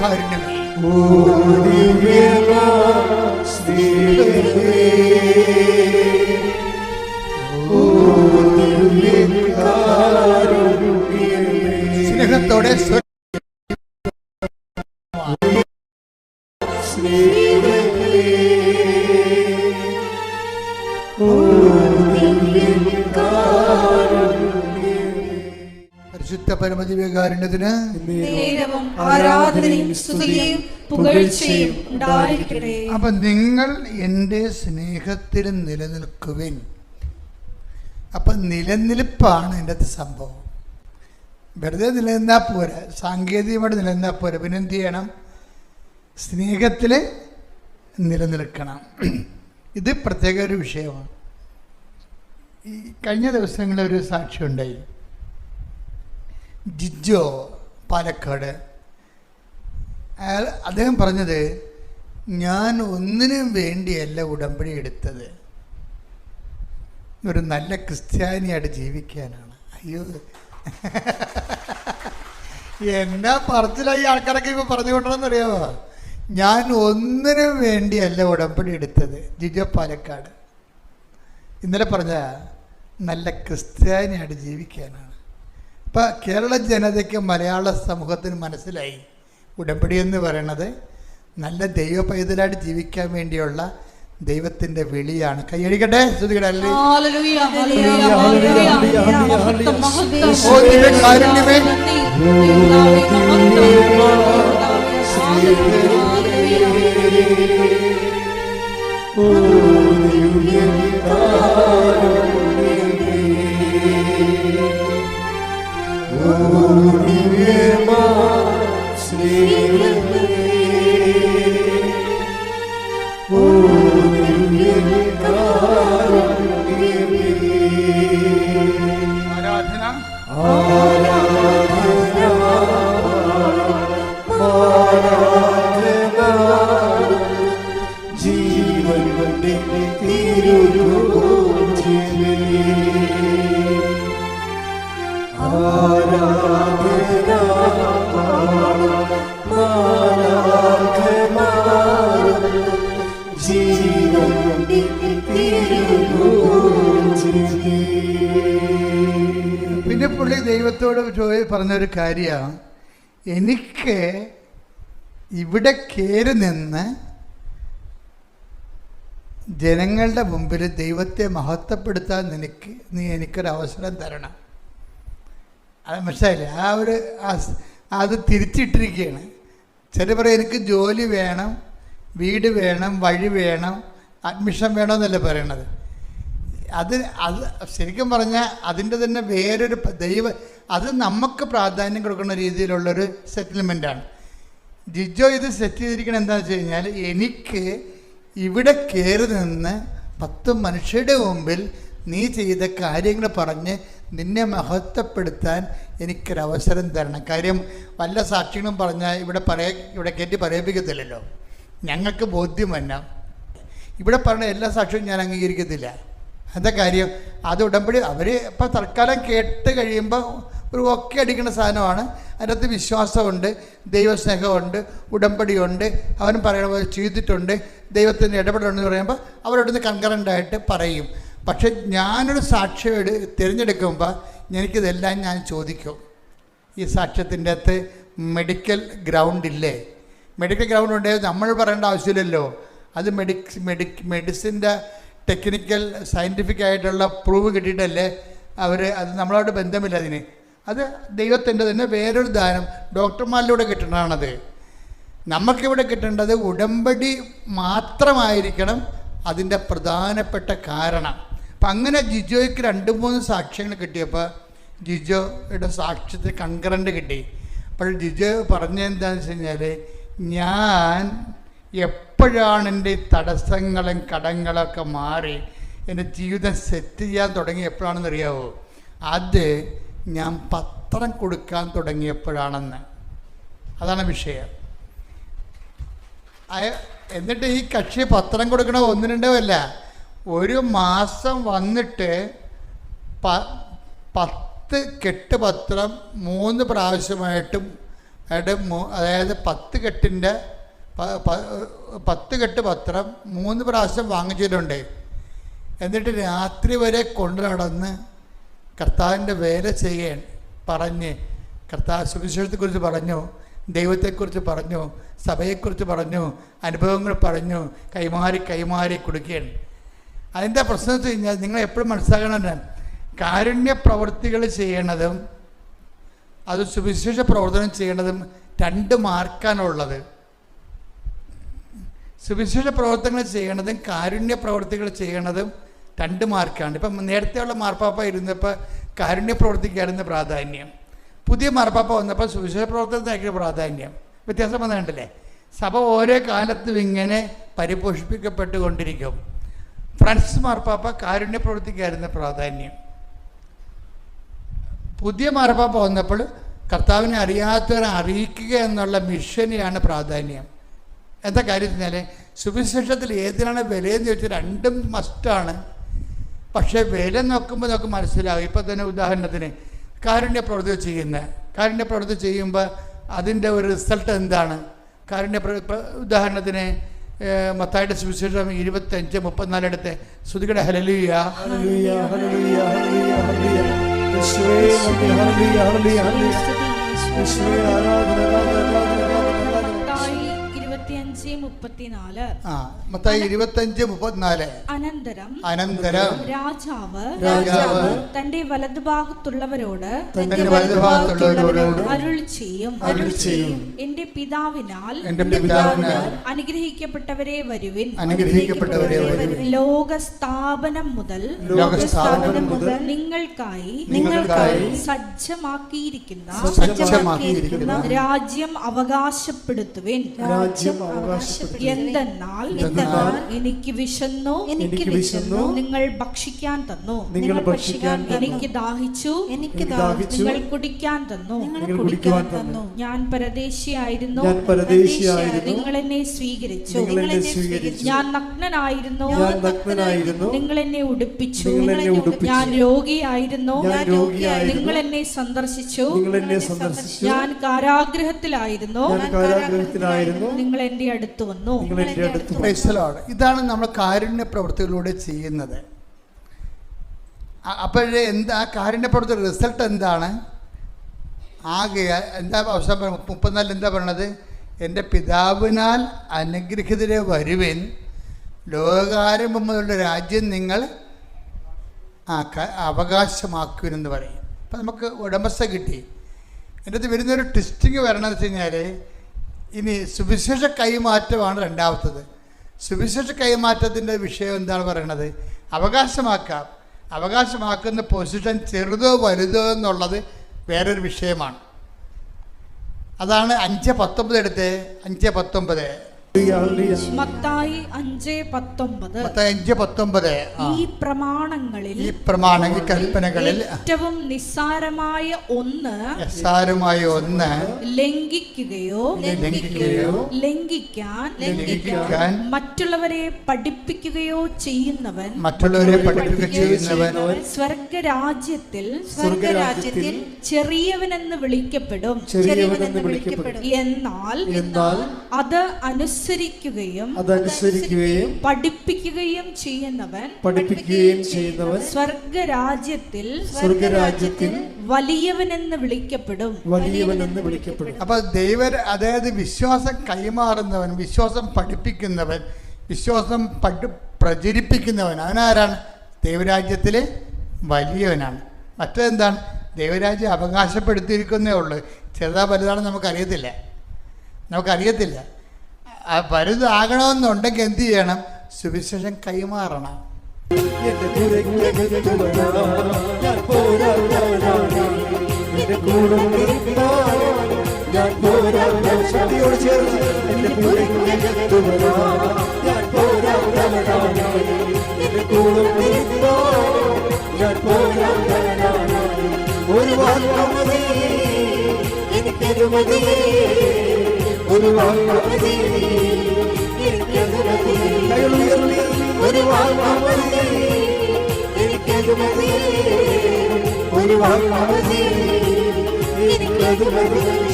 ഓ അപ്പൊ നിങ്ങൾ എന്റെ സ്നേഹത്തിൽ നിലനിൽക്കുവിൻ. അപ്പൊ നിലനിൽപ്പാണ് എന്റെ അത് സംഭവം. വെറുതെ നിലനിന്നാൽ പോരാ. സാങ്കേതികമായിട്ട് നിലനിന്നാൽ പോരാ. പിന്നെ എന്ത് ചെയ്യണം? സ്നേഹത്തിൽ നിലനിൽക്കണം. ഇത് പ്രത്യേക ഒരു വിഷയമാണ്. ഈ കഴിഞ്ഞ ദിവസങ്ങളിൽ ഒരു സാക്ഷി ഉണ്ടായി. ജിജോ പാലക്കാട്. അയാൾ അദ്ദേഹം പറഞ്ഞത് ഞാൻ ഒന്നിനും വേണ്ടിയല്ല ഉടമ്പടി എടുത്തത്. ഒരു നല്ല ക്രിസ്ത്യാനിയായിട്ട് ജീവിക്കാനാണ്. അയ്യോ. എന്നാ പറച്ചിലായി ആൾക്കാരൊക്കെ ഇപ്പോൾ പറഞ്ഞുകൊണ്ടെന്ന് അറിയാമോ ഞാൻ ഒന്നിനും വേണ്ടിയല്ല ഉടമ്പടി എടുത്തത്. ജിജോ പാലക്കാട്. ഇന്നലെ പറഞ്ഞ നല്ല ക്രിസ്ത്യാനിയായിട്ട് ജീവിക്കാനാണ്. ഇപ്പം കേരള ജനതയ്ക്ക് മലയാള സമൂഹത്തിന് മനസ്സിലായി ഉടമ്പടി എന്ന് പറയണത് നല്ല ദൈവ പൈതലായിട്ട് ജീവിക്കാൻ വേണ്ടിയുള്ള ദൈവത്തിന്റെ വിളിയാണ്. കൈയടിക്കട്ടെ ശ്രുതികട പിന്നെ പുള്ളി ദൈവത്തോട് ചോദി പറഞ്ഞൊരു കാര്യമാണ് എനിക്ക് ഇവിടെ കയറി നിന്ന് ജനങ്ങളുടെ മുമ്പിൽ ദൈവത്തെ മഹത്വപ്പെടുത്താൻ നിനക്ക് നീ എനിക്കൊരു അവസരം തരണം. അത് മനസ്സിലായില്ലേ? ആ ഒരു അത് തിരിച്ചിട്ടിരിക്കുകയാണ്. ചില പറയും എനിക്ക് ജോലി വേണം വീട് വേണം വഴി വേണം അഡ്മിഷൻ വേണമെന്നല്ലേ പറയണത്. അത് അത് ശരിക്കും പറഞ്ഞാൽ അതിന്റെ തന്നെ വേറൊരു ദൈവ അത് നമുക്ക് പ്രാധാന്യം കൊടുക്കുന്ന രീതിയിലുള്ളൊരു സെറ്റിൽമെന്റാണ്. ജിജോ ഇത് സെറ്റ് ചെയ്തിരിക്കണം എന്താണെന്ന് വെച്ച് കഴിഞ്ഞാൽ എനിക്ക് ഇവിടെ കയറി നിന്ന് പത്ത് മനുഷ്യരുടെ മുമ്പിൽ നീ ചെയ്ത കാര്യങ്ങൾ പറഞ്ഞ് നിന്നെ മഹത്വപ്പെടുത്താൻ എനിക്കൊരവസരം തരണം. കാര്യം വല്ല സാക്ഷികളും പറഞ്ഞാൽ ഇവിടെ പറയ ഇവിടെ കയറ്റി പറയിപ്പിക്കത്തില്ലല്ലോ. ഞങ്ങൾക്ക് ബോധ്യം വന്ന. ഇവിടെ പറഞ്ഞ എല്ലാ സാക്ഷ്യവും ഞാൻ അംഗീകരിക്കത്തില്ല. എന്താ കാര്യം? അത് ഉടമ്പടി അവർ ഇപ്പം തൽക്കാലം കേട്ട് കഴിയുമ്പോൾ ഒരു ഒക്കെ അടിക്കുന്ന സാധനമാണ്. അതിനകത്ത് വിശ്വാസമുണ്ട് ദൈവസ്നേഹമുണ്ട് ഉടമ്പടിയുണ്ട്. അവൻ പറയണ പോലെ ചെയ്തിട്ടുണ്ട്. ദൈവത്തിന്റെ ഇടപെടലുണ്ടെന്ന് പറയുമ്പോൾ അവരോടൊന്ന് കൺകറന്റായിട്ട് പറയും. പക്ഷെ ഞാനൊരു സാക്ഷ്യം എടു തിരഞ്ഞെടുക്കുമ്പോൾ എനിക്കിതെല്ലാം ഞാൻ ചോദിക്കും. ഈ സാക്ഷ്യത്തിന്റെ അകത്ത് മെഡിക്കൽ ഗ്രൗണ്ട് ഇല്ലേ? മെഡിക്കൽ ഗ്രൗണ്ട് ഉണ്ടെങ്കിൽ നമ്മൾ പറയേണ്ട ആവശ്യമില്ലല്ലോ. അത് മെഡിക് മെഡിക് മെഡിസിന്റെ ടെക്നിക്കൽ സയന്റിഫിക് ആയിട്ടുള്ള പ്രൂവ് കിട്ടിയിട്ടല്ലേ അവർ അത് നമ്മളോട് ബന്ധമില്ല അതിന്. അത് ദൈവത്തിന്റെ തന്നെ വേറൊരു ദാനം. ഡോക്ടർമാരിലൂടെ കിട്ടേണ്ടതാണത് നമുക്കിവിടെ കിട്ടേണ്ടത് ഉടമ്പടി മാത്രമായിരിക്കണം അതിന്റെ പ്രധാനപ്പെട്ട കാരണം. അപ്പം അങ്ങനെ ജിജോയ്ക്ക് രണ്ട് മൂന്ന് സാക്ഷ്യങ്ങൾ കിട്ടിയപ്പോൾ ജിജോയുടെ സാക്ഷ്യത്തിൽ കൺകറന്റ് കിട്ടി. അപ്പോൾ ജിജോ പറഞ്ഞെന്താണെന്ന് വെച്ച് കഴിഞ്ഞാൽ ഞാൻ എപ്പോഴാണ് എന്റെ ഈ തടസ്സങ്ങളും കടങ്ങളൊക്കെ മാറി എന്റെ ജീവിതം സെറ്റ് ചെയ്യാൻ തുടങ്ങി എപ്പോഴാണെന്ന് അറിയാവോ അത് ഞാൻ പത്രം കൊടുക്കാൻ തുടങ്ങിയപ്പോഴാണെന്ന്. അതാണ് വിഷയം. എന്നിട്ട് ഈ കക്ഷി പത്രം കൊടുക്കണ ഒന്ന് അല്ല. ഒരു മാസം വന്നിട്ട് പ പത്ത് കെട്ട് പത്രം മൂന്ന് പ്രാവശ്യമായിട്ടും അതായത് പത്ത് കെട്ടിന്റെ പത്ത് കെട്ട് പത്രം മൂന്ന് പ്രാവശ്യം വാങ്ങിച്ചിട്ടുണ്ട്. എന്നിട്ട് രാത്രി വരെ കൊണ്ടു നടന്ന് കർത്താവിന്റെ വേല ചെയ്യാൻ പറഞ്ഞ് കർത്താവ് സുവിശേഷത്തെക്കുറിച്ച് പറഞ്ഞു ദൈവത്തെക്കുറിച്ച് പറഞ്ഞു സഭയെക്കുറിച്ച് പറഞ്ഞു അനുഭവങ്ങൾ പറഞ്ഞു കൈമാറി കൈമാറി കൊടുക്കുകയാണ്. അതിന്റെ പ്രശ്നം വെച്ച് കഴിഞ്ഞാൽ നിങ്ങൾ എപ്പോഴും മനസ്സിലാക്കണം കാരുണ്യ പ്രവൃത്തികൾ ചെയ്യണതും അത് സുവിശേഷ പ്രവർത്തനം ചെയ്യണതും രണ്ട് മാർക്കാനുള്ളത് സുവിശേഷ പ്രവർത്തനങ്ങൾ ചെയ്യണതും കാരുണ്യ പ്രവർത്തികൾ ചെയ്യണതും രണ്ട് മാർക്കാണ്. ഇപ്പം നേരത്തെയുള്ള മാർപ്പാപ്പ ഇരുന്നപ്പോൾ കാരുണ്യ പ്രവർത്തിക്കായിരുന്നു പ്രാധാന്യം. പുതിയ മാർപ്പാപ്പ വന്നപ്പോൾ സുവിശേഷ പ്രവർത്തനത്തിനായിരിക്കും പ്രാധാന്യം. വ്യത്യാസം വന്നിട്ടുണ്ടല്ലേ? സഭ ഓരോ കാലത്തും ഇങ്ങനെ പരിപോഷിപ്പിക്കപ്പെട്ടുകൊണ്ടിരിക്കും. ഫ്രാൻസിസ് മാർപ്പാപ്പ കാരുണ്യ പ്രവർത്തിക്കായിരുന്നു പ്രാധാന്യം. പുതിയ മാർപ്പാപ്പ വന്നപ്പോൾ കർത്താവിനെ അറിയാത്തവരെ അറിയിക്കുക എന്നുള്ള മിഷനെയാണ് പ്രാധാന്യം. എന്താ കാര്യം വെച്ചാൽ സുവിശേഷത്തിൽ ഏതിനാണ് വിലയെന്ന് ചോദിച്ചാൽ രണ്ടും മസ്റ്റാണ് പക്ഷേ വില നോക്കുമ്പോൾ നമുക്ക് മനസ്സിലാവും. ഇപ്പം തന്നെ ഉദാഹരണത്തിന് കാരുണ്യ പ്രവൃത്തി ചെയ്യുന്ന കാരുണ്യ പ്രവൃത്തി ചെയ്യുമ്പോൾ അതിന്റെ ഒരു റിസൾട്ട് എന്താണ്? കാരുണ്യ ഉദാഹരണത്തിന് മത്തായിട്ട് സുവിശേഷം ഇരുപത്തഞ്ച് മുപ്പത്തിനാലിടത്തെ ശ്രുതികട ഹലലിയ ഹല്ലേലൂയ മുപ്പത്തിനാല്. ആ മത്തായി ഇരുപത്തഞ്ച് മുപ്പത്തിനാല്. അനന്തരം അനന്തരം രാജാവ് രാജാവ് തന്റെ വലതുഭാഗത്തുള്ളവരോട് തന്റെ വലതുഭാഗത്തുള്ളവരോട് അരുൾ ചെയ്യും. അരുൾ ചെയ്യും. എന്റെ പിതാവിനാൽ പിതാവിനാൽ അനുഗ്രഹിക്കപ്പെട്ടവരെ വരുവിൻ. അനുഗ്രഹിക്കപ്പെട്ടവരെ വരുവിൻ. ലോകസ്ഥാപനം മുതൽ ലോകസ്ഥാപനം മുതൽ നിങ്ങൾക്കായി നിങ്ങൾക്കായി സജ്ജമാക്കിയിരിക്കുന്ന സജ്ജമാക്കിയിരിക്കുന്ന രാജ്യം അവകാശപ്പെടുത്തുവിൻ. രാജ്യം അവകാശപ്പെട്ടു എന്തെന്നാൽ എന്തെന്നാൽ എനിക്ക് വിശന്നു. എനിക്ക് വിശന്നു. നിങ്ങൾ ഭക്ഷിക്കാൻ തന്നു. നിങ്ങൾ ഭക്ഷിക്കാൻ എനിക്ക് ദാഹിച്ചു. എനിക്ക് ദാഹിച്ചു. നിങ്ങൾ കുടിക്കാൻ തന്നു. നിങ്ങൾ കുടിക്കാൻ തന്നു. ഞാൻ പരദേശിയായിരുന്നു. ഞാൻ പരദേശിയായിരുന്നു. നിങ്ങൾ എന്നെ സ്വീകരിച്ചു. നിങ്ങൾ എന്നെ സ്വീകരിച്ചു. ഞാൻ നഗ്നനായിരുന്നു. ഞാൻ നഗ്നനായിരുന്നു. നിങ്ങൾ എന്നെ ഉടുപ്പിച്ചു. നിങ്ങൾ എന്നെ ഉടുപ്പിച്ചു. ഞാൻ രോഗിയായിരുന്നു. ഞാൻ രോഗിയായിരുന്നു. നിങ്ങൾ എന്നെ സന്ദർശിച്ചു. നിങ്ങൾ എന്നെ സന്ദർശിച്ചു. ഞാൻ കാരാഗ്രഹത്തിലായിരുന്നു. ഞാൻ കാരാഗ്രഹത്തിലായിരുന്നു. നിങ്ങൾ എന്റെ അടുത്ത് വന്നു. ഇതാണ് നമ്മൾ കാരുണ്യ പ്രവൃത്തികളിലൂടെ ചെയ്യുന്നത് അപ്പോഴേ എന്താ ആ കാരുണ്യ പ്രവൃത്തി റിസൾട്ട് എന്താണ്? ആകെ എന്താ അവസാനം മുപ്പത്തിനാലിൽ എന്താ പറയണത്? എന്റെ പിതാവിനാൽ അനുഗ്രഹിതരെ വരുവിൻ. ലോകാരംഭം മുതലുള്ള രാജ്യം നിങ്ങൾ ആ ക- അവകാശമാക്കുമെന്ന് പറയും. അപ്പം നമുക്ക് ഉടമസ്ഥ കിട്ടി. എന്റെ അടുത്ത് വരുന്നൊരു ടെസ്റ്റിങ് വരണമെന്ന് വെച്ച് കഴിഞ്ഞാൽ ഇനി സുവിശേഷ കൈമാറ്റമാണ് രണ്ടാമത്തത്. സുവിശേഷ കൈമാറ്റത്തിന്റെ വിഷയം എന്താണ് പറയണത്? അവകാശമാക്കാം. അവകാശമാക്കുന്ന പൊസിഷൻ ചെറുതോ വലുതോ എന്നുള്ളത് വേറൊരു വിഷയമാണ്. അതാണ് അഞ്ച് പത്തൊമ്പത് എടുത്ത്? അഞ്ച് പത്തൊമ്പത്. മത്തായി അഞ്ച് പത്തൊമ്പത്. അഞ്ച് പത്തൊമ്പത്. ഈ പ്രമാണങ്ങളിൽ ഈ പ്രമാണങ്ങൾ കൽപ്പനകളിൽ ഏറ്റവും നിസ്സാരമായ ഒന്ന് നിസ്സാരമായ ഒന്ന് ലംഘിക്കുകയോ ലംഘിക്കുകയോ ലംഘിക്കാൻ ലംഘിക്കാൻ മറ്റുള്ളവരെ പഠിപ്പിക്കുകയോ ചെയ്യുന്നവൻ മറ്റുള്ളവരെ പഠിപ്പിക്കുകയോ ചെയ്യുന്നവൻ സ്വർഗരാജ്യത്തിൽ സ്വർഗരാജ്യത്തിൽ ചെറിയവനെന്ന് വിളിക്കപ്പെടും. ചെറിയവനെന്ന് വിളിക്കപ്പെടും. എന്നാൽ എന്നാൽ അത് അനുസരിച്ച് അതനുസരിക്കുകയും അതനുസരിക്കുകയും പഠിപ്പിക്കുകയും ചെയ്യുന്നവൻ പഠിപ്പിക്കുകയും ചെയ്യുന്നവൻ സ്വർഗരാജ്യത്തിൽ സ്വർഗരാജ്യത്തിൽ വലിയവനെന്ന് വിളിക്കപ്പെടും. വലിയവനെന്ന് വിളിക്കപ്പെടും. അപ്പോൾ ദൈവ അതായത് വിശ്വാസം കൈമാറുന്നവൻ വിശ്വാസം പഠിപ്പിക്കുന്നവൻ വിശ്വാസം പഠി പ്രചരിപ്പിക്കുന്നവൻ അവനാരാണ്? ദൈവരാജ്യത്തിലെ വലിയവനാണ്. മറ്റെന്താണ്? ദൈവരാജ്യം അവകാശപ്പെടുത്തിയിരിക്കുന്നേ ഉള്ളൂ. ചെറുതാ വലുതാണെന്ന് നമുക്കറിയത്തില്ല. നമുക്കറിയത്തില്ല. ആ വലുതാകണമെന്നുണ്ടെങ്കിൽ എന്ത് ചെയ്യണം സുവിശേഷം കൈമാറണം കൂടെ. ശക്തിയോട് ചേർന്ന് കുരയ്ക്കകത്തുവനാ, ഞാൻ കൂടെ ഞാൻ. ഒരു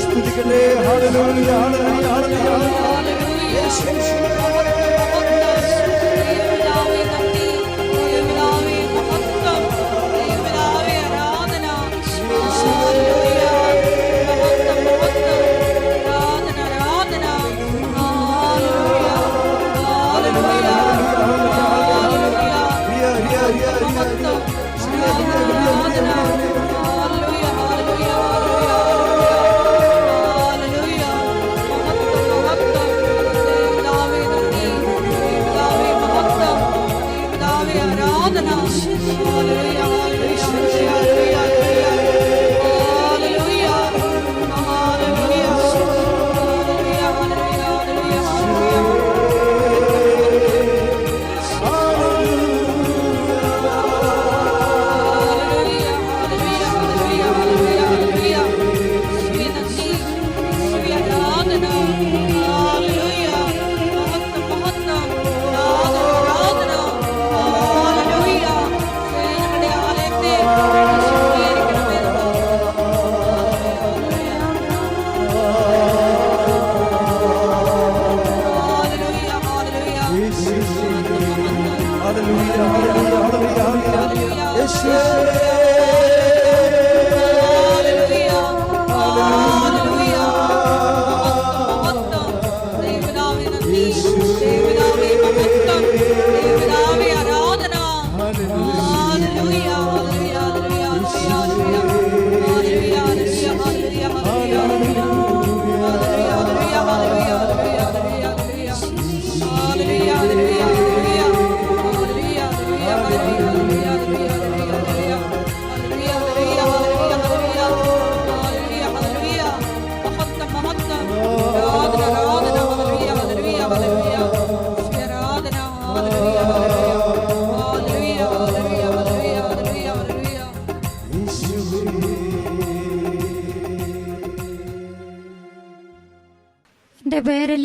സ്തുതിക്കട്ടെ ഹല്ലേലൂയ ഹല്ലേലൂയ ഹല്ലേലൂയ യേശുവേ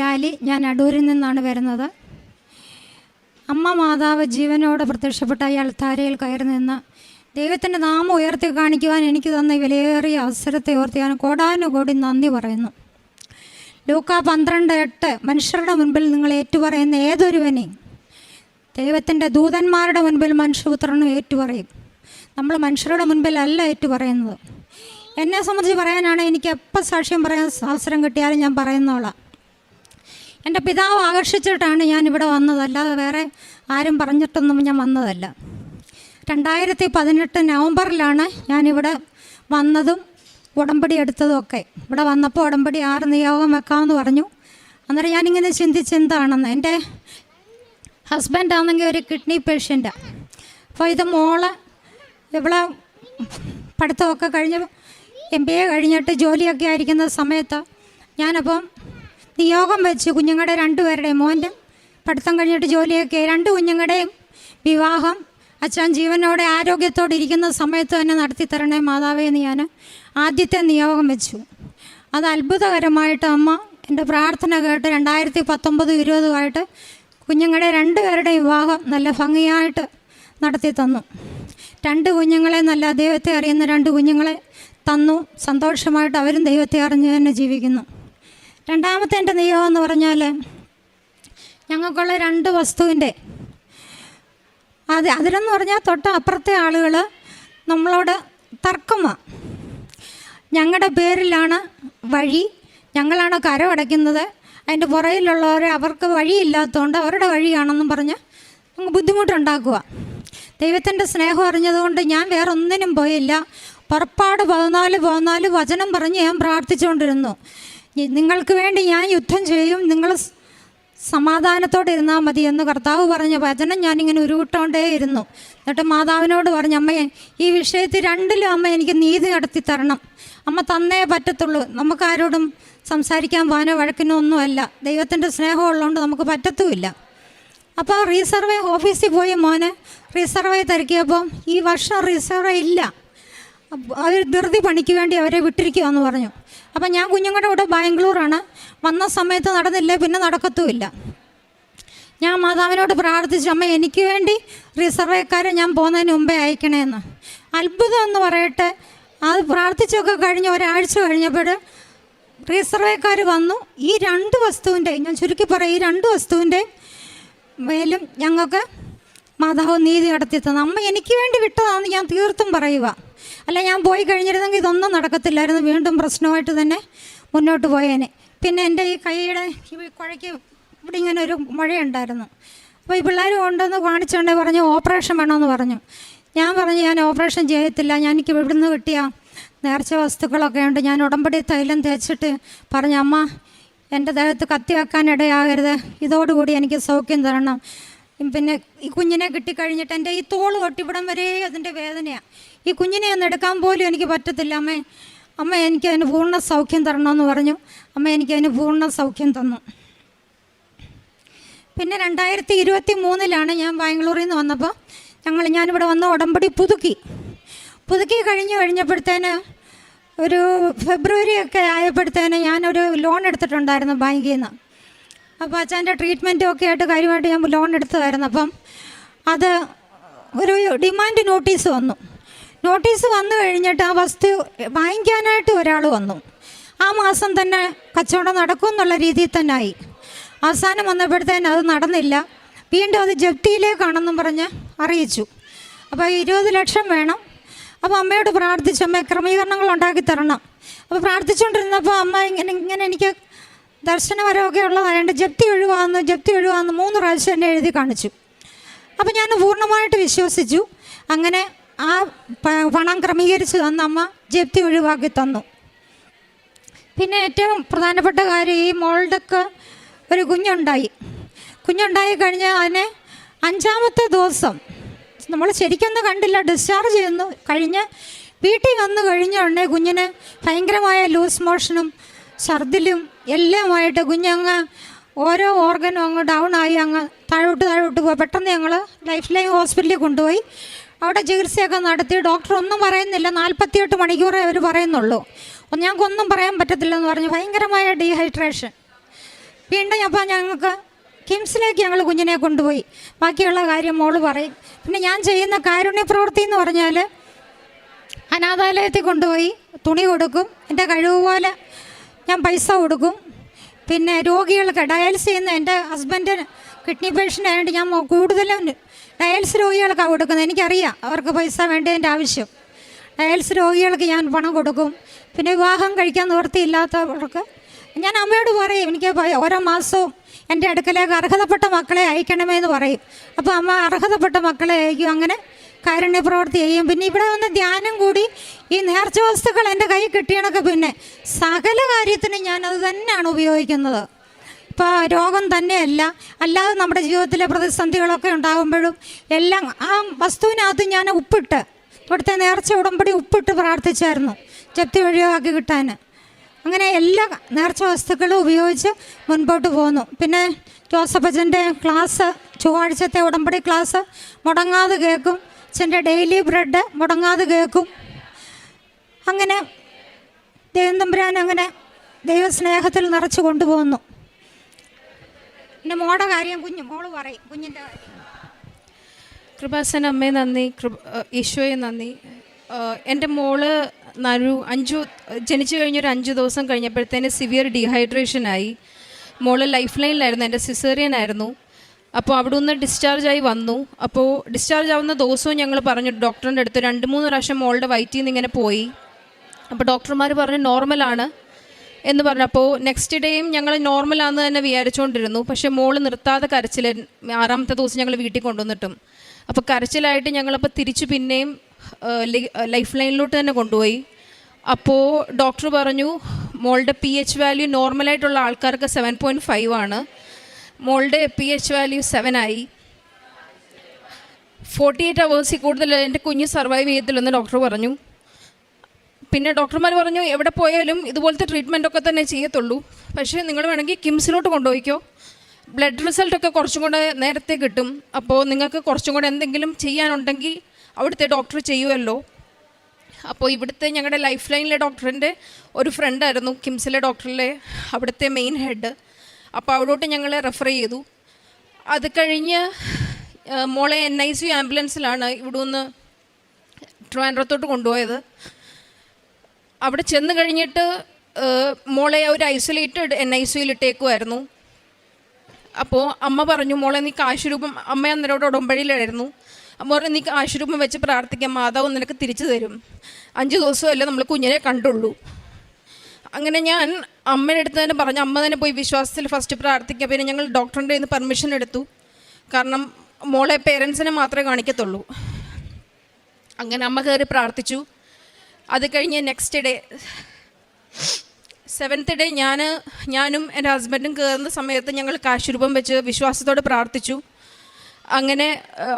ലാലി ഞാൻ അടൂരിൽ നിന്നാണ് വരുന്നത്. അമ്മ മാതാവ് ജീവനോടെ പ്രത്യക്ഷപ്പെട്ട ഈ അൾത്താരയിൽ കയറി നിന്ന് ദൈവത്തിന്റെ നാമം ഉയർത്തി കാണിക്കുവാൻ എനിക്ക് തന്ന വിലയേറിയ അവസരത്തെ ഓർത്ത് ഞാൻ കോടാനുകോടി നന്ദി പറയുന്നു. ലൂക്ക പന്ത്രണ്ട് എട്ട് മനുഷ്യരുടെ മുൻപിൽ നിങ്ങൾ ഏറ്റുപറയുന്ന ഏതൊരുവനെയും ദൈവത്തിന്റെ ദൂതന്മാരുടെ മുൻപിൽ മനുഷ്യപുത്രനും ഏറ്റുപറയും. നമ്മൾ മനുഷ്യരുടെ മുൻപിലല്ല ഏറ്റുപറയുന്നത്. എന്നെ സംബന്ധിച്ച് പറയാനാണ് എനിക്ക് എപ്പോൾ സാക്ഷ്യം പറയാൻ അവസരം കിട്ടിയാലും ഞാൻ പറയുന്നോളാം. എന്റെ പിതാവ് ആകർഷിച്ചിട്ടാണ് ഞാൻ ഇവിടെ വന്നത്. അല്ലാതെ വേറെ ആരും പറഞ്ഞിട്ടൊന്നും ഞാൻ വന്നതല്ല. രണ്ടായിരത്തി പതിനെട്ട് നവംബറിലാണ് ഞാനിവിടെ വന്നതും ഉടമ്പടി എടുത്തതും ഒക്കെ. ഇവിടെ വന്നപ്പോൾ ഉടമ്പടി ആറ് നിയോഗം വെക്കാമെന്ന് പറഞ്ഞു. അന്നേരം ഞാനിങ്ങനെ ചിന്തിച്ച് എന്താണെന്ന്. എന്റെ ഹസ്ബൻഡ് ആണെങ്കിൽ ഒരു കിഡ്നി പേഷ്യന്റാണ് അപ്പോൾ ഇത് മോൾ ഇവളെ പഠിത്തമൊക്കെ കഴിഞ്ഞ് എം ബി എ കഴിഞ്ഞിട്ട് ജോലിയൊക്കെ ആയിരിക്കുന്ന സമയത്ത് ഞാനപ്പം നിയോഗം വെച്ച് കുഞ്ഞുങ്ങളുടെ രണ്ടുപേരുടെയും മോന്റെ പഠിത്തം കഴിഞ്ഞിട്ട് ജോലിയൊക്കെ രണ്ട് കുഞ്ഞുങ്ങളുടെയും വിവാഹം അച്ഛൻ ജീവനോടെ ആരോഗ്യത്തോടെ ഇരിക്കുന്ന സമയത്ത് തന്നെ നടത്തി തരണേ മാതാവേ എന്ന് ഞാൻ ആദ്യത്തെ നിയോഗം വെച്ചു. അത് അത്ഭുതകരമായിട്ട് അമ്മ എന്റെ പ്രാർത്ഥന കേട്ട് രണ്ടായിരത്തി പത്തൊമ്പത് ഇരുപതുമായിട്ട് കുഞ്ഞുങ്ങളുടെ രണ്ടുപേരുടെ വിവാഹം നല്ല ഭംഗിയായിട്ട് നടത്തി തന്നു. രണ്ട് കുഞ്ഞുങ്ങളെ നല്ല ദൈവത്തെ അറിയുന്ന രണ്ട് കുഞ്ഞുങ്ങളെ തന്നു. സന്തോഷമായിട്ട് അവരും ദൈവത്തെ അറിഞ്ഞ് തന്നെ ജീവിക്കുന്നു. രണ്ടാമത്തെ എന്റെ നിയോഗം എന്ന് പറഞ്ഞാൽ ഞങ്ങൾക്കുള്ള രണ്ട് വസ്തുവിന്റെ അത് അതിലെന്ന് പറഞ്ഞാൽ തൊട്ട് അപ്പുറത്തെ ആളുകൾ നമ്മളോട് തർക്കമാണ് ഞങ്ങളുടെ പേരിലാണ് വഴി ഞങ്ങളാണ് കരമടയ്ക്കുന്നത് അതിന്റെ പുറയിലുള്ളവർ അവർക്ക് വഴിയില്ലാത്തതുകൊണ്ട് അവരുടെ വഴിയാണെന്നും പറഞ്ഞ് അങ്ങ് ബുദ്ധിമുട്ടുണ്ടാക്കുക. ദൈവത്തിന്റെ സ്നേഹം അറിഞ്ഞതുകൊണ്ട് ഞാൻ വേറെ ഒന്നിനും പോയില്ല. പുറപ്പാട് പതിനാല് പതിനാല് വചനം പറഞ്ഞ് ഞാൻ പ്രാർത്ഥിച്ചുകൊണ്ടിരുന്നു. നിങ്ങൾക്ക് വേണ്ടി ഞാൻ യുദ്ധം ചെയ്യും നിങ്ങൾ സമാധാനത്തോടെ ഇരുന്നാൽ മതി എന്ന് കർത്താവ് പറഞ്ഞ വചനം ഞാനിങ്ങനെ ഉരുവിട്ടോണ്ടേ ഇരുന്നു എന്നിട്ട് മാതാവിനോട് പറഞ്ഞു അമ്മയെ ഈ വിഷയത്തിൽ രണ്ടിലും അമ്മ എനിക്ക് നീതി നടത്തി തരണം. അമ്മ തന്നേ പറ്റത്തുള്ളൂ. നമുക്കാരോടും സംസാരിക്കാൻ പോകാനോ വഴക്കിനോ ഒന്നുമല്ല. ദൈവത്തിന്റെ സ്നേഹം ഉള്ളതുകൊണ്ട് നമുക്ക് പറ്റത്തുമില്ല. അപ്പോൾ റീസർവേ ഓഫീസിൽ പോയി മോനെ റീസർവേ തിരക്കിയപ്പോൾ ഈ വർഷം റീസർവേ ഇല്ല. അവർ ധൃതി പണിക്ക് വേണ്ടി അവരെ വിട്ടിരിക്കുകയെന്ന് പറഞ്ഞു. അപ്പം ഞാൻ കുഞ്ഞുങ്ങളുടെ കൂടെ ബാംഗ്ലൂരാണ്. വന്ന സമയത്ത് നടന്നില്ല പിന്നെ നടക്കത്തുമില്ല. ഞാൻ മാതാവിനോട് പ്രാർത്ഥിച്ചു അമ്മ എനിക്ക് വേണ്ടി റിസർവേക്കാരെ ഞാൻ പോകുന്നതിന് മുമ്പേ അയക്കണേന്ന്. അത്ഭുതം എന്ന് പറയട്ടെ അത് പ്രാർത്ഥിച്ചൊക്കെ കഴിഞ്ഞ് ഒരാഴ്ച കഴിഞ്ഞപ്പോൾ റിസർവേക്കാർ വന്നു. ഈ രണ്ട് വസ്തുവിന്റെ ഞാൻ ചുരുക്കി പറയാം ഈ രണ്ട് വസ്തുവിന്റെ മേലും ഞങ്ങൾക്ക് മാതാവ് നീതി നടത്തി തന്നു അമ്മ എനിക്ക് വേണ്ടി വിട്ടതാണെന്ന് ഞാൻ തീർത്തും പറയുക. അല്ല ഞാൻ പോയി കഴിഞ്ഞിരുന്നെങ്കിൽ ഇതൊന്നും നടക്കത്തില്ലായിരുന്നു. വീണ്ടും പ്രശ്നമായിട്ട് തന്നെ മുന്നോട്ട് പോയേനെ. പിന്നെ എന്റെ ഈ കൈയുടെ ഈ കുഴയ്ക്ക് ഇവിടെ ഇങ്ങനെ ഒരു മുഴയുണ്ടായിരുന്നു. അപ്പോൾ ഈ പിള്ളേർ കൊണ്ടുവന്ന് കാണിച്ചുകൊണ്ട് പറഞ്ഞു ഓപ്പറേഷൻ വേണമെന്ന് പറഞ്ഞു. ഞാൻ പറഞ്ഞു ഞാൻ ഓപ്പറേഷൻ ചെയ്യത്തില്ല. ഞാൻ എനിക്ക് ഇവിടുന്ന് കിട്ടിയ നേർച്ച വസ്തുക്കളൊക്കെ ഉണ്ട്. ഞാൻ ഉടമ്പടി തൈലം തേച്ചിട്ട് പറഞ്ഞു അമ്മ എന്റെ ദേഹത്ത് കത്തി വെക്കാൻ ഇടയാകരുത്. ഇതോടുകൂടി എനിക്ക് സൗഖ്യം തരണം. പിന്നെ ഈ കുഞ്ഞിനെ കിട്ടിക്കഴിഞ്ഞിട്ട് എന്റെ ഈ തോൾ തൊട്ടിവിടം വരെ അതിന്റെ വേദനയാണ് ഈ കുഞ്ഞിനെ ഒന്ന് എടുക്കാൻ പോലും എനിക്ക് പറ്റത്തില്ല. അമ്മേ അമ്മ എനിക്ക് അതിന് പൂർണ സൗഖ്യം തരണമെന്ന് പറഞ്ഞു. അമ്മ എനിക്ക് അതിന് പൂർണ സൗഖ്യം തന്നു. പിന്നെ രണ്ടായിരത്തി ഇരുപത്തി മൂന്നിലാണ് ഞാൻ ബാംഗ്ലൂരിൽ നിന്ന് വന്നപ്പോൾ ഞങ്ങൾ ഞാനിവിടെ വന്ന ഉടമ്പടി പുതുക്കി. പുതുക്കി കഴിഞ്ഞ് കഴിഞ്ഞപ്പോഴത്തേന് ഒരു ഫെബ്രുവരി ഒക്കെ ആയപ്പോഴത്തേന് ഞാനൊരു ലോൺ എടുത്തിട്ടുണ്ടായിരുന്നു ബാങ്കിൽ നിന്ന്. അപ്പോൾ അച്ഛന്റെ ട്രീറ്റ്മെന്റും ഒക്കെ ആയിട്ട് കാര്യമായിട്ട് ഞാൻ ലോൺ എടുത്തതായിരുന്നു. അപ്പം അത് ഒരു ഡിമാൻഡ് നോട്ടീസ് വന്നു. നോട്ടീസ് വന്നു കഴിഞ്ഞിട്ട് ആ വസ്തു വാങ്ങിക്കാനായിട്ട് ഒരാൾ വന്നു. ആ മാസം തന്നെ കച്ചവടം നടക്കും എന്നുള്ള രീതിയിൽ തന്നെ ആയി അവസാനം വന്നപ്പോഴത്തേന് അത് നടന്നില്ല. വീണ്ടും അത് ജപ്തിയിലേക്കാണെന്നും പറഞ്ഞ് അറിയിച്ചു. അപ്പോൾ ഇരുപത് ലക്ഷം വേണം. അപ്പോൾ അമ്മയോട് പ്രാർത്ഥിച്ചു അമ്മ ക്രമീകരണങ്ങൾ ഉണ്ടാക്കി തരണം. അപ്പോൾ പ്രാർത്ഥിച്ചുകൊണ്ടിരുന്നപ്പോൾ അമ്മ ഇങ്ങനെ ഇങ്ങനെ എനിക്ക് ദർശനപരമൊക്കെ ഉള്ളതായതുകൊണ്ട് ജപ്തി ഒഴിവാന്ന് ജപ്തി ഒഴിവാന്ന് മൂന്ന് പ്രാവശ്യം എന്നെ എഴുതി കാണിച്ചു. അപ്പോൾ ഞാൻ പൂർണമായിട്ട് വിശ്വസിച്ചു. അങ്ങനെ ആ പണം ക്രമീകരിച്ച് തന്ന അമ്മ ജപ്തി ഒഴിവാക്കി തന്നു. പിന്നെ ഏറ്റവും പ്രധാനപ്പെട്ട കാര്യം ഈ മോളുടെക്ക് ഒരു കുഞ്ഞുണ്ടായി. കുഞ്ഞുണ്ടായി കഴിഞ്ഞാൽ അതിനെ അഞ്ചാമത്തെ ദിവസം നമ്മൾ ശരിക്കൊന്നും കണ്ടില്ല ഡിസ്ചാർജ് ചെയ്യുന്നു. കഴിഞ്ഞ് വീട്ടിൽ വന്നു കഴിഞ്ഞ ഉടനെ കുഞ്ഞിന് ഭയങ്കരമായ ലൂസ് മോഷനും ഛർദിലും എല്ലാമായിട്ട് കുഞ്ഞങ്ങ് ഓരോ ഓർഗനും അങ്ങ് ഡൗൺ ആയി അങ്ങ് താഴോട്ട് താഴോട്ട് പോയി. പെട്ടെന്ന് ഞങ്ങൾ ലൈഫ് ലൈൻ ഹോസ്പിറ്റലിൽ കൊണ്ടുപോയി. അവിടെ ചികിത്സയൊക്കെ നടത്തി. ഡോക്ടർ ഒന്നും പറയുന്നില്ല. നാൽപ്പത്തിയെട്ട് മണിക്കൂറേ അവർ പറയുന്നുള്ളൂ. ഞങ്ങൾക്കൊന്നും പറയാൻ പറ്റത്തില്ലെന്ന് പറഞ്ഞു. ഭയങ്കരമായ ഡീഹൈഡ്രേഷൻ. വീണ്ടും അപ്പോൾ ഞങ്ങൾക്ക് കിംസിലേക്ക് ഞങ്ങൾ കുഞ്ഞിനെ കൊണ്ടുപോയി. ബാക്കിയുള്ള കാര്യം മോൾ പറയും. പിന്നെ ഞാൻ ചെയ്യുന്ന കാരുണ്യ പ്രവൃത്തി എന്ന് പറഞ്ഞാൽ അനാഥാലയത്തിൽ കൊണ്ടുപോയി തുണി കൊടുക്കും. എന്റെ കഴിവ് പോലെ ഞാൻ പൈസ കൊടുക്കും. പിന്നെ രോഗികൾക്ക് ഡയാലിസ് ചെയ്യുന്ന എന്റെ ഹസ്ബൻഡ് കിഡ്നി പേഷ്യന്റ് ആയതുകൊണ്ട് ഞാൻ കൂടുതലും ഡയാലിസ് രോഗികൾക്കാണ് കൊടുക്കുന്നത്. എനിക്കറിയാം അവർക്ക് പൈസ വേണ്ടതിന്റെ ആവശ്യം. ഡയാലിസ് രോഗികൾക്ക് ഞാൻ പണം കൊടുക്കും. പിന്നെ വിവാഹം കഴിക്കാൻ നിവൃത്തിയില്ലാത്തവർക്ക് ഞാൻ അമ്മയോട് പറയും എനിക്ക് ഓരോ മാസവും എന്റെ അടുക്കലേക്ക് അർഹതപ്പെട്ട മക്കളെ അയക്കണമേ എന്ന് പറയും. അപ്പോൾ അമ്മ അർഹതപ്പെട്ട മക്കളെ അയക്കും. അങ്ങനെ കാരുണ്യ പ്രവർത്തി ചെയ്യും. പിന്നെ ഇവിടെ വന്ന് ധ്യാനം കൂടി ഈ നേർച്ച വസ്തുക്കൾ എന്റെ കൈ കിട്ടിയണൊക്കെ പിന്നെ സകല കാര്യത്തിനും ഞാനത് തന്നെയാണ് ഉപയോഗിക്കുന്നത്. ഇപ്പോൾ രോഗം തന്നെയല്ല. അല്ലാതെ നമ്മുടെ ജീവിതത്തിലെ പ്രതിസന്ധികളൊക്കെ ഉണ്ടാകുമ്പോഴും എല്ലാം ആ വസ്തുവിനകത്ത് ഞാൻ ഉപ്പിട്ട് ഇവിടുത്തെ നേർച്ച ഉടമ്പടി ഉപ്പിട്ട് പ്രാർത്ഥിച്ചായിരുന്നു ജപ്തി വഴിയാക്കി കിട്ടാൻ. അങ്ങനെ എല്ലാ നേർച്ച വസ്തുക്കളും ഉപയോഗിച്ച് മുൻപോട്ട് പോന്നു. പിന്നെ ജോസഫ് അച്ഛന്റെ ക്ലാസ് ചൊവ്വാഴ്ചത്തെ ഉടമ്പടി ക്ലാസ് മുടങ്ങാതെ കേൾക്കും. അച്ഛന്റെ ഡെയിലി ബ്രെഡ് മുടങ്ങാതെ കേൾക്കും. അങ്ങനെ ദൈവം അങ്ങനെ ദൈവസ്നേഹത്തിൽ നിറച്ച് കൊണ്ടുപോകുന്നു. എന്റെ മോടെ കാര്യം കുഞ്ഞു മോൾ പറയും കുഞ്ഞിന്റെ കാര്യം. കൃപാസന അമ്മയെ നന്ദി കൃപ ഈശോയെ നന്ദി. എന്റെ മോൾ നരു അഞ്ചു ജനിച്ചു കഴിഞ്ഞൊരു അഞ്ച് ദിവസം കഴിഞ്ഞപ്പോഴത്തേന് സിവിയർ ഡീഹൈഡ്രേഷനായി മോൾ ലൈഫ് ലൈനിലായിരുന്നു എന്റെ സിസേറിയൻ ആയിരുന്നു. അപ്പോൾ അവിടെ നിന്ന് ഡിസ്ചാർജായി വന്നു. അപ്പോൾ ഡിസ്ചാർജ് ആവുന്ന ദിവസവും ഞങ്ങൾ പറഞ്ഞു ഡോക്ടറിന്റെ അടുത്ത് രണ്ട് മൂന്ന് പ്രാവശ്യം മോളുടെ വയറ്റിൽ നിന്ന് ഇങ്ങനെ പോയി. അപ്പോൾ ഡോക്ടർമാർ പറഞ്ഞു നോർമലാണ് എന്ന് പറഞ്ഞു. അപ്പോൾ നെക്സ്റ്റ് ഡേയും ഞങ്ങൾ നോർമലാണെന്ന് തന്നെ വിചാരിച്ചുകൊണ്ടിരുന്നു പക്ഷേ മോൾ നിർത്താതെ കരച്ചിൽ ആറാമത്തെ ദിവസം ഞങ്ങൾ വീട്ടിൽ കൊണ്ടുവന്നിട്ടും. അപ്പോൾ കരച്ചിലായിട്ട് ഞങ്ങളപ്പോൾ തിരിച്ച് പിന്നെയും ലൈഫ് ലൈനിലോട്ട് തന്നെ കൊണ്ടുപോയി. അപ്പോൾ ഡോക്ടർ പറഞ്ഞു മോളുടെ പി എച്ച് വാല്യൂ നോർമലായിട്ടുള്ള ആൾക്കാർക്ക് സെവൻ പോയിന്റ് ഫൈവ് ആണ്. മോളുടെ പി എച്ച് വാല്യൂ സെവൻ ആയി. ഫോർട്ടി എയ്റ്റ് അവേഴ്സിൽ കൂടുതൽ എന്റെ കുഞ്ഞ് സർവൈവ് ചെയ്യത്തില്ലെന്ന് ഡോക്ടർ പറഞ്ഞു. പിന്നെ ഡോക്ടർമാർ പറഞ്ഞു എവിടെ പോയാലും ഇതുപോലത്തെ ട്രീറ്റ്മെന്റൊക്കെ തന്നെ ചെയ്യത്തുള്ളൂ. പക്ഷേ നിങ്ങൾ വേണമെങ്കിൽ കിംസിലോട്ട് കൊണ്ടുപോയിക്കോ. ബ്ലഡ് റിസൾട്ടൊക്കെ കുറച്ചും കൂടെ നേരത്തെ കിട്ടും. അപ്പോൾ നിങ്ങൾക്ക് കുറച്ചും കൂടെ എന്തെങ്കിലും ചെയ്യാനുണ്ടെങ്കിൽ അവിടുത്തെ ഡോക്ടർ ചെയ്യുമല്ലോ അപ്പോൾ ഇവിടുത്തെ ഞങ്ങളുടെ ലൈഫ് ലൈനിലെ ഡോക്ടറിന്റെ ഒരു ഫ്രണ്ടായിരുന്നു കിംസിലെ ഡോക്ടറിലെ അവിടുത്തെ മെയിൻ ഹെഡ് അപ്പോൾ അവിടോട്ട് ഞങ്ങളെ റെഫർ ചെയ്തു. അത് കഴിഞ്ഞ് മോളെ എൻ ഐ സി ആംബുലൻസിലാണ് ഇവിടെ നിന്ന് ട്രിവാൻഡ്രത്തോട്ട് കൊണ്ടുപോയത്. അവിടെ ചെന്ന് കഴിഞ്ഞിട്ട് മോളെ ഒരു ഐസൊലേറ്റഡ് എൻ ഐ സിയിൽ ഇട്ടേക്കുമായിരുന്നു അപ്പോൾ അമ്മ പറഞ്ഞു മോളെ നീ കാശുരൂപം അമ്മ അന്നേരോട് ഉടമ്പടിയിലായിരുന്നു. അമ്മ പറഞ്ഞു നീ കാശുരൂപം വെച്ച് പ്രാർത്ഥിക്കാം മാതാവ് നിനക്ക് തിരിച്ചു തരും. അഞ്ച് ദിവസമല്ലേ നമ്മൾ കുഞ്ഞിനെ കണ്ടുള്ളൂ. അങ്ങനെ ഞാൻ അമ്മയുടെ അടുത്ത് തന്നെ പറഞ്ഞു അമ്മ തന്നെ പോയി വിശ്വാസത്തിൽ ഫസ്റ്റ് പ്രാർത്ഥിക്കുക പിന്നെ ഞങ്ങൾ ഡോക്ടറിന്റെ നിന്ന് പെർമിഷൻ എടുത്തു. കാരണം മോളെ പേരൻസിനെ മാത്രമേ കാണിക്കത്തുള്ളൂ. അങ്ങനെ അമ്മ കയറി പ്രാർത്ഥിച്ചു. അത് കഴിഞ്ഞ് നെക്സ്റ്റ് ഡേ സെവൻത്ത് ഡേ ഞാൻ ഞാനും എന്റെ ഹസ്ബൻഡും കയറുന്ന സമയത്ത് ഞങ്ങൾ കാശുരൂപം വെച്ച് വിശ്വാസത്തോടെ പ്രാർത്ഥിച്ചു. അങ്ങനെ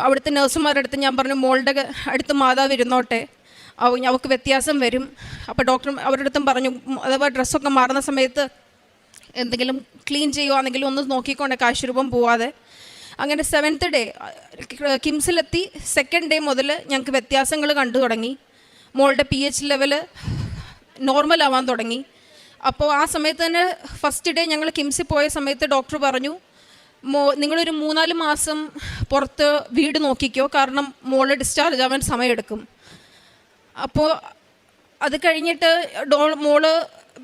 അവിടുത്തെ നഴ്സുമാരുടെ അടുത്ത് ഞാൻ പറഞ്ഞു മോളുടെ അടുത്ത് മാതാവ് ഇരുന്നോട്ടെ. അവൾക്ക് വ്യത്യാസം വരും. അപ്പോൾ ഡോക്ടർ അവരുടെ അടുത്തും പറഞ്ഞു അഥവാ ഡ്രസ്സൊക്കെ മാറുന്ന സമയത്ത് എന്തെങ്കിലും ക്ലീൻ ചെയ്യുവാണെങ്കിലും ഒന്ന് നോക്കിക്കൊണ്ട് കാശുരൂപം പോവാതെ. അങ്ങനെ സെവൻത്ത് ഡേ കിംസിലെത്തി. സെക്കൻഡ് ഡേ മുതൽ ഞങ്ങൾക്ക് വ്യത്യാസങ്ങൾ കണ്ടു തുടങ്ങി. മോളുടെ പി എച്ച് ലെവൽ നോർമൽ ആവാൻ തുടങ്ങി. അപ്പോൾ ആ സമയത്ത് തന്നെ ഫസ്റ്റ് ഡേ ഞങ്ങൾ കിംസിൽ പോയ സമയത്ത് ഡോക്ടർ പറഞ്ഞു മോ നിങ്ങളൊരു മൂന്നാൽ മാസം പുറത്ത് വീട് നോക്കിക്കോ കാരണം മോൾ ഡിസ്ചാർജ് ആവാൻ സമയമെടുക്കും. അപ്പോൾ അത് കഴിഞ്ഞിട്ട് ഡോ മോൾ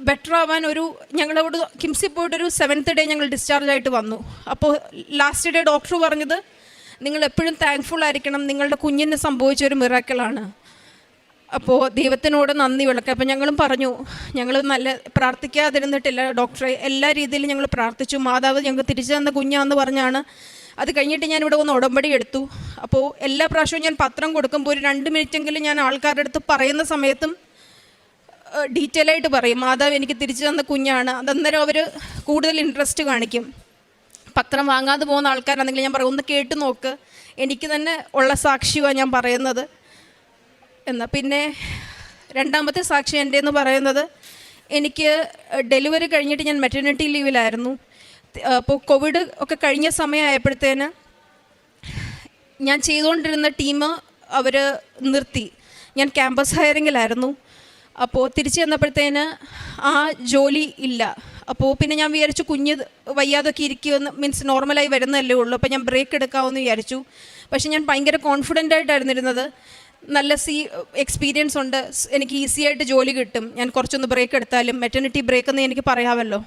ബെറ്റർ ആവാൻ ഒരു ഞങ്ങളവിടെ കിംസിൽ പോയിട്ടൊരു സെവൻത്ത് ഡേ ഞങ്ങൾ ഡിസ്ചാർജ് ആയിട്ട് വന്നു. അപ്പോൾ ലാസ്റ്റ് ഡേ ഡോക്ടർ പറഞ്ഞത് നിങ്ങൾ എപ്പോഴും താങ്ക്ഫുൾ ആയിരിക്കണം. നിങ്ങളുടെ കുഞ്ഞിന് സംഭവിച്ച ഒരു മിറാക്കിളാണ് അപ്പോൾ ദൈവത്തിനോട് നന്ദി വിളക്കുക അപ്പോൾ ഞങ്ങളും പറഞ്ഞു ഞങ്ങൾ നല്ല പ്രാർത്ഥിക്കാതിരുന്നിട്ടില്ല. ഡോക്ടറെ എല്ലാ രീതിയിലും ഞങ്ങൾ പ്രാർത്ഥിച്ചു. മാതാവ് ഞങ്ങൾക്ക് തിരിച്ചു തന്ന കുഞ്ഞാന്ന് പറഞ്ഞാണ്. അത് കഴിഞ്ഞിട്ട് ഞാൻ ഇവിടെ ഒന്ന് ഉടമ്പടി എടുത്തു. അപ്പോൾ എല്ലാ പ്രാവശ്യവും ഞാൻ പത്രം കൊടുക്കുമ്പോൾ ഒരു രണ്ട് മിനിറ്റെങ്കിലും ഞാൻ ആൾക്കാരുടെ അടുത്ത് പറയുന്ന സമയത്തും ഡീറ്റെയിൽ ആയിട്ട് പറയും. മാതാവ് എനിക്ക് തിരിച്ചു തന്ന കുഞ്ഞാണ്. അതന്നേരം അവർ കൂടുതൽ ഇൻട്രസ്റ്റ് കാണിക്കും. പത്രം വാങ്ങാതെ പോകുന്ന ആൾക്കാരാണെങ്കിൽ ഞാൻ പറയും ഒന്ന് കേട്ട് നോക്ക്. എനിക്ക് തന്നെ ഉള്ള സാക്ഷിയാണ് ഞാൻ പറയുന്നത്. എന്ന് പിന്നെ രണ്ടാമത്തെ സാക്ഷി എന്റെ എന്ന് പറയുന്നത് എനിക്ക് ഡെലിവറി കഴിഞ്ഞിട്ട് ഞാൻ മെറ്റേണിറ്റി ലീവിലായിരുന്നു അപ്പോൾ കോവിഡ് ഒക്കെ കഴിഞ്ഞ സമയമായപ്പോഴത്തേന് ഞാൻ ചെയ്തുകൊണ്ടിരുന്ന ടീം അവർ നിർത്തി. ഞാൻ ക്യാമ്പസ് ഹയറിങ്ങിലായിരുന്നു അപ്പോൾ തിരിച്ചു ചെന്നപ്പോഴത്തേന് ആ ജോലി ഇല്ല. അപ്പോൾ പിന്നെ ഞാൻ വിചാരിച്ചു കുഞ്ഞ് വയ്യാതൊക്കെ ഇരിക്കുമെന്ന് മീൻസ് നോർമലായി വരുന്നതല്ലേ ഉള്ളൂ. അപ്പോൾ ഞാൻ ബ്രേക്ക് എടുക്കാമെന്ന് വിചാരിച്ചു. പക്ഷേ ഞാൻ ഭയങ്കര കോൺഫിഡന്റ് ആയിട്ടായിരുന്നു ഇരുന്നത് നല്ല സി എക്സ്പീരിയൻസ് ഉണ്ട്. എനിക്ക് ഈസി ആയിട്ട് ജോലി കിട്ടും. ഞാൻ കുറച്ചൊന്ന് ബ്രേക്ക് എടുത്താലും മെറ്റർണിറ്റി ബ്രേക്ക് എന്ന് എനിക്ക് പറയാമല്ലോ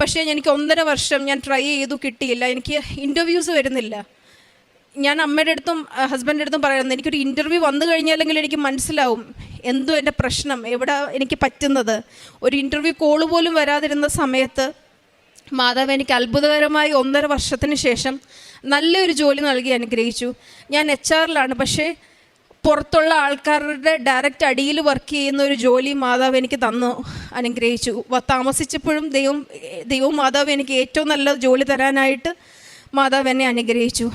പക്ഷേ എനിക്ക് ഒന്നര വർഷം ഞാൻ ട്രൈ ചെയ്തു കിട്ടിയില്ല. എനിക്ക് ഇന്റർവ്യൂസ് വരുന്നില്ല. ഞാൻ അമ്മയുടെ അടുത്തും ഹസ്ബൻഡിന്റെ അടുത്തും പറയുന്നത് എനിക്കൊരു ഇന്റർവ്യൂ വന്നു കഴിഞ്ഞാലെങ്കിൽ എനിക്ക് മനസ്സിലാവും. എന്തോ എന്റെ പ്രശ്നം? എവിടെ എനിക്ക് പറ്റുന്നത്? ഒരു ഇന്റർവ്യൂ കോൾ പോലും വരാതിരുന്ന സമയത്ത് മാതാവ് എനിക്ക് അത്ഭുതകരമായി ഒന്നര വർഷത്തിന് ശേഷം നല്ലൊരു ജോലി നൽകി അനുഗ്രഹിച്ചു. ഞാൻ എച്ച് ആറിലാണ് പക്ഷേ പുറത്തുള്ള ആൾക്കാരുടെ ഡയറക്റ്റ് അടിയിൽ വർക്ക് ചെയ്യുന്ന ഒരു ജോലി മാതാവ് എനിക്ക് തന്നു അനുഗ്രഹിച്ചു. താമസിച്ചപ്പോഴും ദൈവം ദൈവവും മാതാവ് എനിക്ക് ഏറ്റവും നല്ല ജോലി തരാനായിട്ട് മാതാവ് എന്നെ അനുഗ്രഹിച്ചു.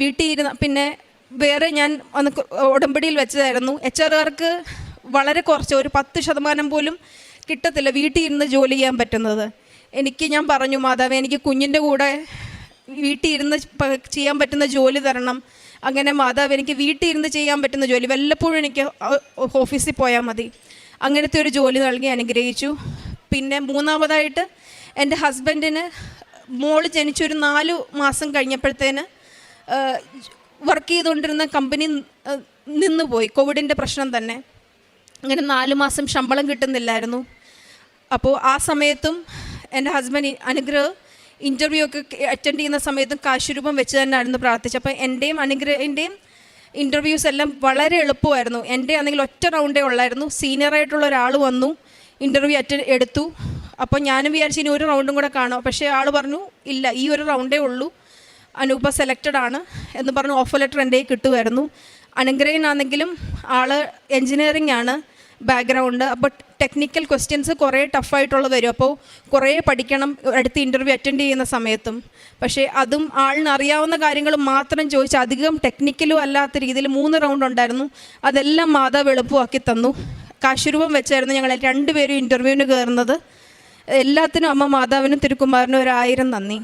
വീട്ടിൽ ഇരുന്ന പിന്നെ വേറെ ഞാൻ അന്ന് ഉടമ്പടിയിൽ വെച്ചതായിരുന്നു. എച്ച് ആർക്ക് വളരെ കുറച്ച് ഒരു പത്ത് ശതമാനം പോലും കിട്ടത്തില്ല വീട്ടിൽ ഇരുന്ന് ജോലി ചെയ്യാൻ പറ്റുന്നത്. എനിക്ക് ഞാൻ പറഞ്ഞു മാതാവ് എനിക്ക് കുഞ്ഞിന്റെ കൂടെ വീട്ടിൽ ഇരുന്ന് ചെയ്യാൻ പറ്റുന്ന ജോലി തരണം. അങ്ങനെ മാതാവ് എനിക്ക് വീട്ടിൽ ഇരുന്ന് ചെയ്യാൻ പറ്റുന്ന ജോലി. വല്ലപ്പോഴും എനിക്ക് ഓഫീസിൽ പോയാൽ മതി. അങ്ങനത്തെ ഒരു ജോലി നൽകി അനുഗ്രഹിച്ചു. പിന്നെ മൂന്നാമതായിട്ട് എന്റെ ഹസ്ബൻഡിന് മോൾ ജനിച്ചൊരു നാല് മാസം കഴിഞ്ഞപ്പോഴത്തേന് വർക്ക് ചെയ്തുകൊണ്ടിരുന്ന കമ്പനി നിന്നുപോയി. കോവിഡിന്റെ പ്രശ്നം തന്നെ. അങ്ങനെ നാല് മാസം ശമ്പളം കിട്ടുന്നില്ലായിരുന്നു. അപ്പോൾ ആ സമയത്തും എന്റെ ഹസ്ബൻഡ് അനുഗ്രഹം ഇന്റർവ്യൂ ഒക്കെ അറ്റൻഡ് ചെയ്യുന്ന സമയത്തും കാശുരൂപം വെച്ച് തന്നെയായിരുന്നു പ്രാർത്ഥിച്ചത്. അപ്പോൾ എന്റെയും അനുഗ്രഹന്റെയും ഇന്റർവ്യൂസ് എല്ലാം വളരെ എളുപ്പമായിരുന്നു. എന്റെ ആണെങ്കിൽ ഒറ്റ റൗണ്ടേ ഉള്ളായിരുന്നു. സീനിയറായിട്ടുള്ള ഒരാൾ വന്നു ഇന്റർവ്യൂ അറ്റൻഡ് എടുത്തു. അപ്പോൾ ഞാനും വിചാരിച്ചു ഇനി ഒരു റൗണ്ടും കൂടെ കാണും. പക്ഷേ ആൾ പറഞ്ഞു ഇല്ല ഈ ഒരു റൗണ്ടേ ഉള്ളൂ. അനൂപ സെലക്റ്റഡ് ആണ്. എന്ന് പറഞ്ഞു ഓഫർ ലെറ്റർ എന്റെ കിട്ടുമായിരുന്നു. അനുഗ്രഹനാണെങ്കിലും ആൾ എൻജിനീയറിംഗ് ആണ്. ബാക്ക്ഗ്രൗണ്ട് അപ്പോൾ ടെക്നിക്കൽ ക്വസ്റ്റ്യൻസ് കുറേ ടഫായിട്ടുള്ള വരും. അപ്പോൾ കുറേ പഠിക്കണം അടുത്ത ഇന്റർവ്യൂ അറ്റൻഡ് ചെയ്യുന്ന സമയത്തും. പക്ഷേ അതും ആളിന് അറിയാവുന്ന കാര്യങ്ങൾ മാത്രം ചോദിച്ച് അധികം ടെക്നിക്കലും അല്ലാത്ത രീതിയിൽ മൂന്ന് റൗണ്ട് ഉണ്ടായിരുന്നു. അതെല്ലാം മാതാവ് എളുപ്പമാക്കി തന്നു. കാശുരൂപം വെച്ചായിരുന്നു ഞങ്ങൾ രണ്ടുപേരും ഇന്റർവ്യൂവിന് കയറുന്നത് എല്ലാത്തിനും അമ്മ മാതാവിനും തിരുക്കുമാറിനും ഒരായിരം നന്ദി.